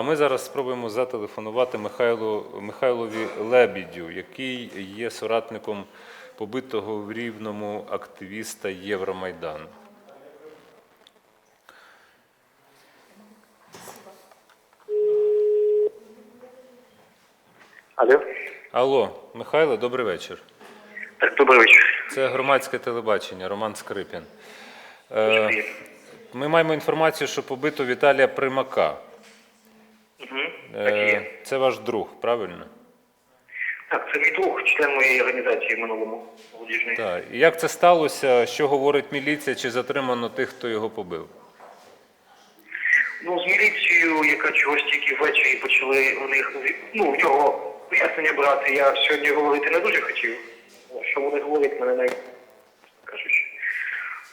А ми зараз спробуємо зателефонувати Михайлу, Михайлові Лебідю, який є соратником побитого в Рівному активіста Євромайдану. Алло. Алло, Михайло, добрий вечір. Добрий вечір. Це громадське телебачення, Роман Скрипін. Е, ми маємо інформацію, що побито Віталія Примака. Угу. Е, це ваш друг, правильно? Так, це мій друг, член моєї організації в минулому молодіжної. Так. І як це сталося? Що говорить міліція? Чи затримано тих, хто його побив? Ну, з міліцією, яка чогось тільки ввечері почали у них ну, в нього пояснення брати, я сьогодні говорити не дуже хотів. Що вони говорять, мене навіть кажучи.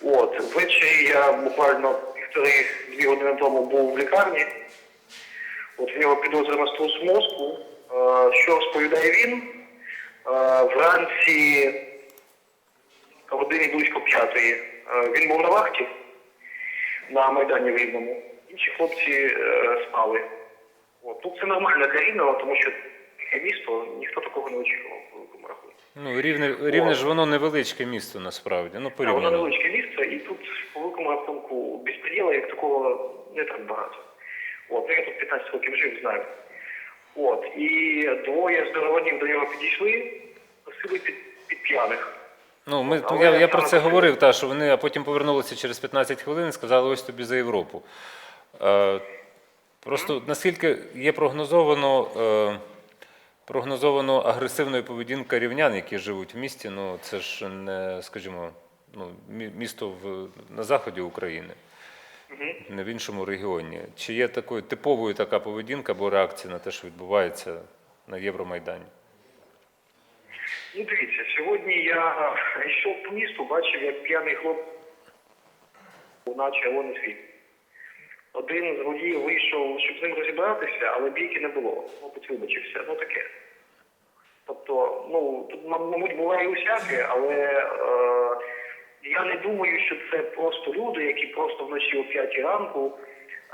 От, ввечері я буквально півтори-дві години тому був в лікарні. От в нього підозра на струс мозку. Е, Що розповідає він? Е, Вранці годині близько п'ятої е, він був на вахті на Майдані в Рівному. Інші хлопці спали. От. Тут це нормально для Рівного, тому що таке місто ніхто такого не очікував по великому рахунку. Ну, рівне, рівне ж воно невеличке місто насправді. Ну, А воно невеличке місце, і тут по великому рахунку безпреділа як такого не так багато. От, ну я тут 15 років жив, знаю. От, і двоє здорованів до нього підійшли, просили під, під п'яних. Ну, ми, Але я, я про це говорив, та, що вони а потім повернулися через 15 хвилин і сказали, ось тобі за Європу. Е, просто наскільки є прогнозовано, е, прогнозовано агресивною поведінка рівнян, які живуть в місті, ну це ж не, скажімо, ну, місто в, на заході України, не в іншому регіоні. Чи є такою типовою така поведінка або реакція на те, що відбувається на Євромайдані? Ну, дивіться, сьогодні я йшов по місту, бачив, як п'яний хлоп на червоний світ. Один з водіїв вийшов, щоб з ним розібратися, але бійки не було. Мабуть, вибачився. Ну таке. Тобто, ну, тут, мабуть, буває усяке, але е, я не думаю, що це просто люди, які просто вночі о 5 ранку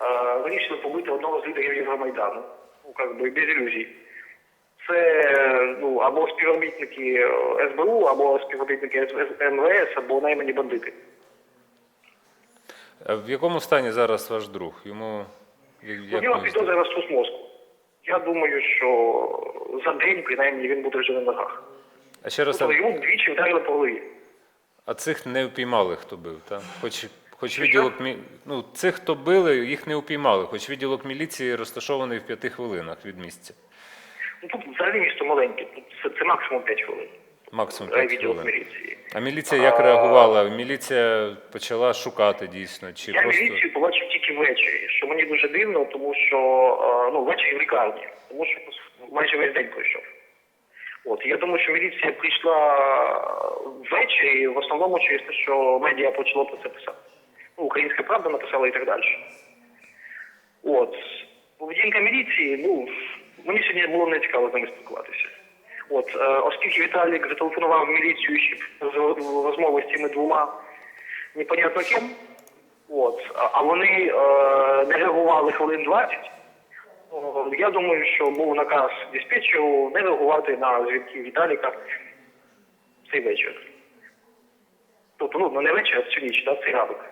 е, вирішили побити одного з лідерів Євромайдану. Ну, як би, без ілюзій. Це ну, або співробітники е, СБУ, або співробітники МВС, або наймані бандити. Е, В якому стані зараз ваш друг? Йому як, У нього підозра мозку. Я думаю, що за день, принаймні, він буде вже на ногах. А ще раз, Тобто йому двічі вдарили по голові. А цих не впіймали, хто бив, так? Хоч, хоч відділок мі... ну, цих, хто били, їх не впіймали, хоч відділок міліції розташований в п'яти хвилинах від місця. Ну тут взагалі місто маленьке, тут це, це максимум 5 хвилин. Максимум 5 Райвідділок хвилин. міліції. А міліція як реагувала? Міліція почала шукати дійсно, чи Я просто. міліцію побачив тільки ввечері, що мені дуже дивно, тому що е, ну, ввечері в лікарні, тому що майже весь день пройшов. От я думаю, що міліція прийшла ввечері, в основному через те, що медіа почало про це писати. Ну, Українська правда написала і так далі. От. Поведінка міліції, ну, мені сьогодні було не цікаво з ними спілкуватися. От, е, оскільки Віталік зателефонував в міліцію ще з розмови з цими двома непонятно ким, От, а вони е, не реагували хвилин 20. О, Я думаю, що був наказ диспетчеру не реагувати на дзвінки Віталіка цей вечір. Тобто, ну, не вечір, а всю ніч, в цей ранок.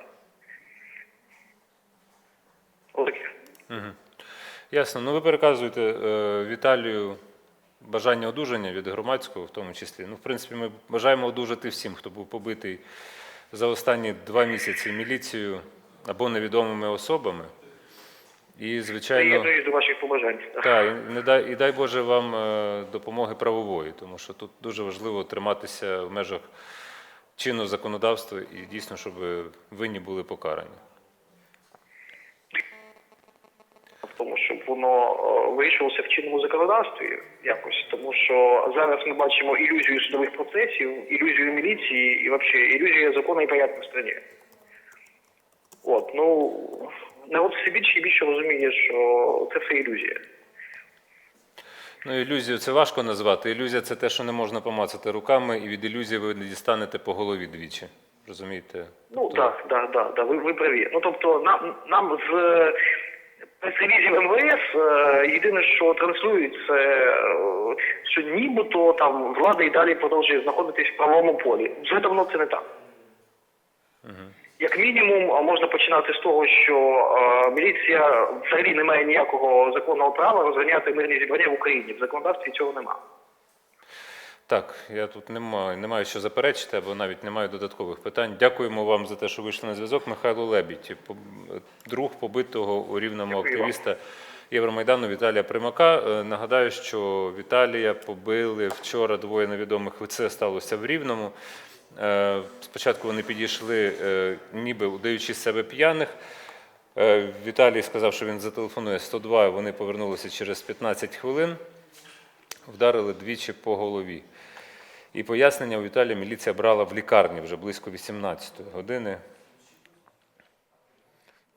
Отаке. Ясно. Ну ви переказуєте е, Віталію бажання одужання від громадського, в тому числі. Ну, в принципі, ми бажаємо одужати всім, хто був побитий за останні два місяці міліцією або невідомими особами. І, звичайно, Приєднуюсь до ваших побажань. та, і, не дай, і дай Боже вам е, допомоги правової, тому що тут дуже важливо триматися в межах чинного законодавства і дійсно, щоб винні були покарані. тому, щоб воно е, вирішувалося в чинному законодавстві якось, тому що зараз ми бачимо ілюзію судових процесів, ілюзію міліції і взагалі ілюзію закону і порядку в страні. От, ну народ все більше і більше розуміє, що це все ілюзія. Ну, ілюзію це важко назвати. Ілюзія це те, що не можна помацати руками, і від ілюзії ви не дістанете по голові двічі. Розумієте? Ну Тобто, так, так, так, так, ви, ви праві. Ну тобто, нам, нам з ревізів МВС е, єдине, що транслюють, це е, що нібито там влада і далі продовжує знаходитись в правовому полі. Вже давно це не так. Як мінімум, можна починати з того, що е, міліція взагалі не має ніякого законного права розганяти мирні зібрання в Україні. В законодавстві цього немає. Так, я тут не маю, не маю що заперечити, або навіть не маю додаткових питань. Дякуємо вам за те, що вийшли на зв'язок. Михайло Лебідь, друг побитого у Рівному Дякую вам. активіста Євромайдану Віталія Примака. Е, Нагадаю, що Віталія побили вчора двоє невідомих. Це сталося в Рівному. Е, Спочатку вони підійшли, е, ніби удаючи себе п'яних. Е, Віталій сказав, що він зателефонує 102, вони повернулися через 15 хвилин вдарили двічі по голові. І пояснення у Віталія міліція брала в лікарні вже близько 18 години.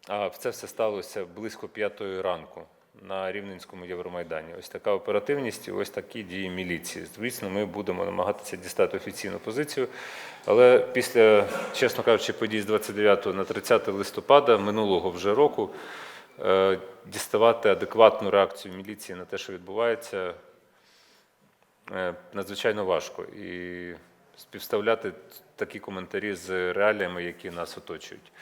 А це все сталося близько 5 ранку на Рівненському Євромайдані. Ось така оперативність і ось такі дії міліції. Звісно, ми будемо намагатися дістати офіційну позицію. Але після, чесно кажучи, подій з 29 на 30 листопада минулого вже року е, діставати адекватну реакцію міліції на те, що відбувається, е, надзвичайно важко. І співставляти такі коментарі з реаліями, які нас оточують.